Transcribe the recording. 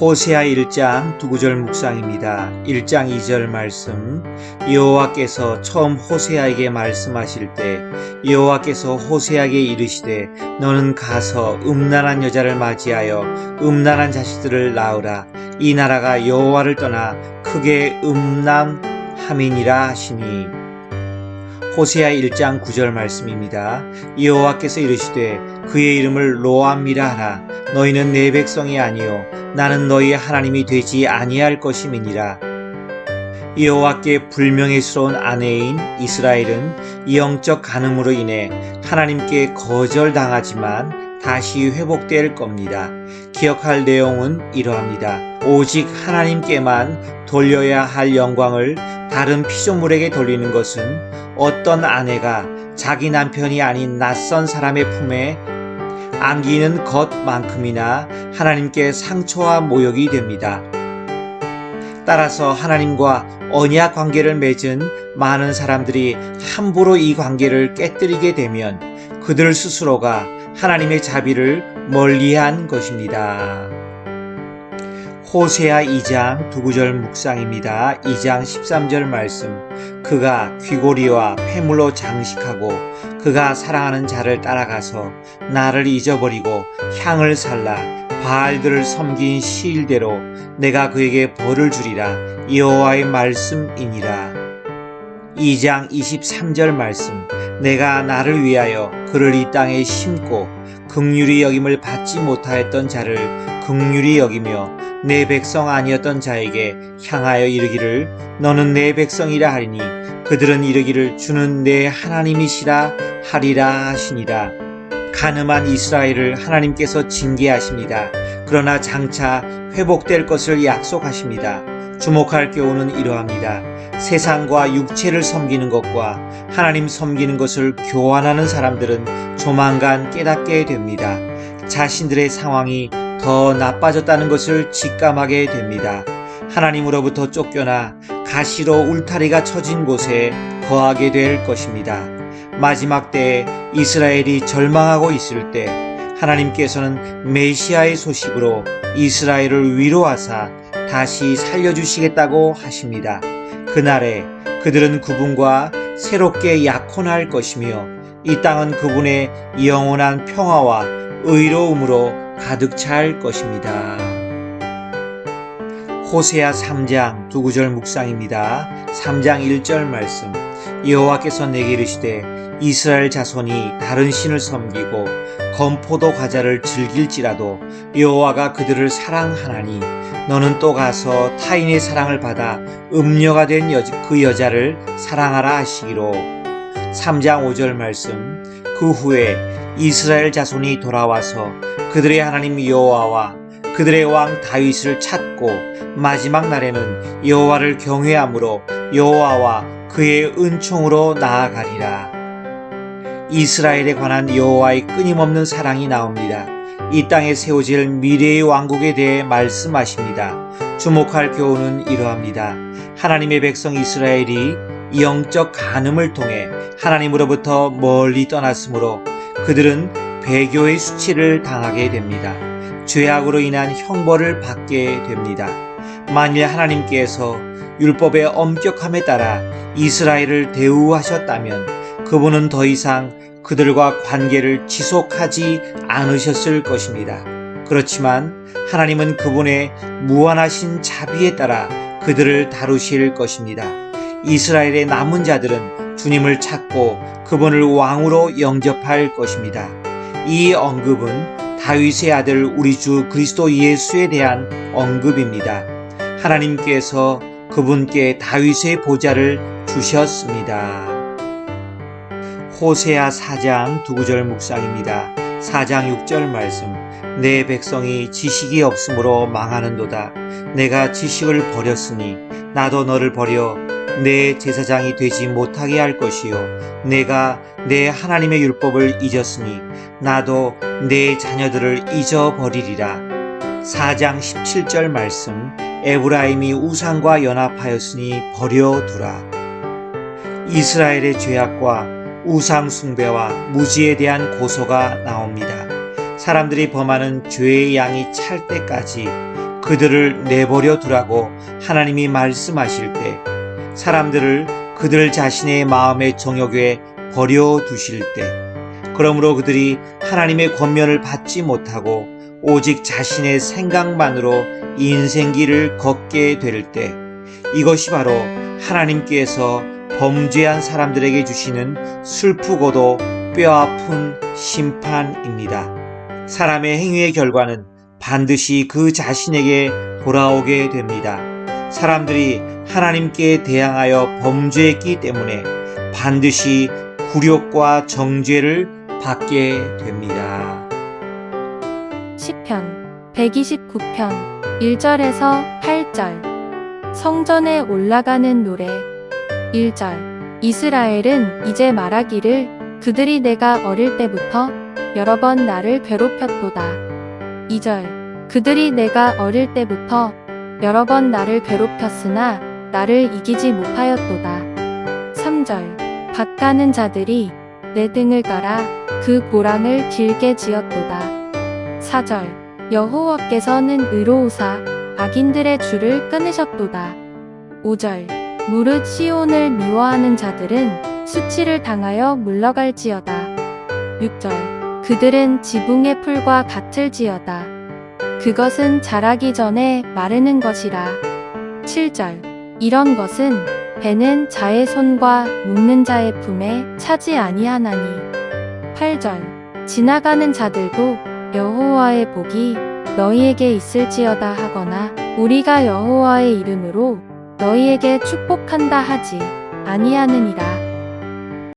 호세아 1장 두 구절 묵상입니다. 1장 2절 말씀. 여호와께서 처음 호세아에게 말씀하실 때 여호와께서 호세아에게 이르시되 너는 가서 음란한 여자를 맞이하여 음란한 자식들을 낳으라. 이 나라가 여호와를 떠나 크게 음란함이니라 하시니 호세아 1장 9절 말씀입니다. 여호와께서 이르시되 그의 이름을 로암미라 하라 너희는 내 백성이 아니요 나는 너희의 하나님이 되지 아니할 것임이니라. 여호와께 불명예스러운 아내인 이스라엘은 영적 간음으로 인해 하나님께 거절당하지만 다시 회복될 겁니다. 기억할 내용은 이러합니다. 오직 하나님께만 돌려야 할 영광을 다른 피조물에게 돌리는 것은 어떤 아내가 자기 남편이 아닌 낯선 사람의 품에 안기는 것만큼이나 하나님께 상처와 모욕이 됩니다. 따라서 하나님과 언약 관계를 맺은 많은 사람들이 함부로 이 관계를 깨뜨리게 되면 그들 스스로가 하나님의 자비를 멀리한 것입니다. 호세아 2장 두 구절 묵상입니다. 2장 13절 말씀. 그가 귀고리와 폐물로 장식하고 그가 사랑하는 자를 따라가서 나를 잊어버리고 향을 살라 바알들을 섬긴 시일대로 내가 그에게 벌을 주리라 여호와의 말씀이니라. 2장 23절 말씀. 내가 나를 위하여 그를 이 땅에 심고 극률이 여김을 받지 못하였던 자를 극률이 여기며 내 백성 아니었던 자에게 향하여 이르기를 너는 내 백성이라 하리니 그들은 이르기를 주는 내 하나님이시라 하리라 하시니라 가늠한 이스라엘을 하나님께서 징계하십니다. 그러나 장차 회복될 것을 약속하십니다. 주목할 교훈은 이러합니다. 세상과 육체를 섬기는 것과 하나님 섬기는 것을 교환하는 사람들은 조만간 깨닫게 됩니다. 자신들의 상황이 더 나빠졌다는 것을 직감하게 됩니다. 하나님으로부터 쫓겨나 가시로 울타리가 쳐진 곳에 거하게 될 것입니다. 마지막 때에 이스라엘이 절망하고 있을 때 하나님께서는 메시아의 소식으로 이스라엘을 위로하사 다시 살려주시겠다고 하십니다. 그날에 그들은 그분과 새롭게 약혼할 것이며 이 땅은 그분의 영원한 평화와 의로움으로 가득 찰 것입니다. 호세아 3장 두 구절 묵상입니다. 3장 1절 말씀. 여호와께서 내게 이르시되 이스라엘 자손이 다른 신을 섬기고 건포도 과자를 즐길지라도 여호와가 그들을 사랑하나니 너는 또 가서 타인의 사랑을 받아 음녀가 된 그 여자를 사랑하라 하시기로. 3장 5절 말씀. 그 후에 이스라엘 자손이 돌아와서 그들의 하나님 여호와와 그들의 왕 다윗을 찾고 마지막 날에는 여호와를 경외함으로 여호와와 그의 은총으로 나아가리라. 이스라엘에 관한 여호와의 끊임없는 사랑이 나옵니다. 이 땅에 세워질 미래의 왕국에 대해 말씀하십니다. 주목할 교훈은 이러합니다. 하나님의 백성 이스라엘이 영적 간음을 통해 하나님으로부터 멀리 떠났으므로 그들은 배교의 수치를 당하게 됩니다. 죄악으로 인한 형벌을 받게 됩니다. 만일 하나님께서 율법의 엄격함에 따라 이스라엘을 대우하셨다면 그분은 더 이상 그들과 관계를 지속하지 않으셨을 것입니다. 그렇지만 하나님은 그분의 무한하신 자비에 따라 그들을 다루실 것입니다. 이스라엘의 남은 자들은 주님을 찾고 그분을 왕으로 영접할 것입니다. 이 언급은 다윗의 아들 우리 주 그리스도 예수에 대한 언급입니다. 하나님께서 그분께 다윗의 보좌를 주셨습니다. 호세아 4장 두 구절 묵상입니다. 4장 6절 말씀 내 백성이 지식이 없으므로 망하는도다. 내가 지식을 버렸으니 나도 너를 버려 내 제사장이 되지 못하게 할 것이요 내가 내 하나님의 율법을 잊었으니 나도 내 자녀들을 잊어버리리라. 4장 17절 말씀 에브라임이 우상과 연합하였으니 버려두라. 이스라엘의 죄악과 우상 숭배와 무지에 대한 고소가 나옵니다. 사람들이 범하는 죄의 양이 찰 때까지 그들을 내버려 두라고 하나님이 말씀하실 때 사람들을 그들 자신의 마음의 정욕에 버려 두실 때 그러므로 그들이 하나님의 권면을 받지 못하고 오직 자신의 생각만으로 인생길을 걷게 될 때 이것이 바로 하나님께서 범죄한 사람들에게 주시는 슬프고도 뼈아픈 심판입니다. 사람의 행위의 결과는 반드시 그 자신에게 돌아오게 됩니다. 사람들이 하나님께 대항하여 범죄했기 때문에 반드시 굴욕과 정죄를 받게 됩니다. 시편 129편 1절에서 8절. 성전에 올라가는 노래. 1절. 이스라엘은 이제 말하기를 그들이 내가 어릴 때부터 여러 번 나를 괴롭혔도다. 2절. 그들이 내가 어릴 때부터 여러 번 나를 괴롭혔으나 나를 이기지 못하였도다. 3절. 밭 가는 자들이 내 등을 깔아 그 고랑을 길게 지었도다 4절 여호와께서는 의로우사 악인들의 줄을 끊으셨도다. 5절 무릇 시온을 미워하는 자들은 수치를 당하여 물러갈지어다. 6절 그들은 지붕의 풀과 같을지어다. 그것은 자라기 전에 마르는 것이라. 7절 이런 것은 배는 자의 손과 묶는 자의 품에 차지 아니하나니. 8절 지나가는 자들도 여호와의 복이 너희에게 있을지어다 하거나 우리가 여호와의 이름으로 너희에게 축복한다 하지 아니하느니라.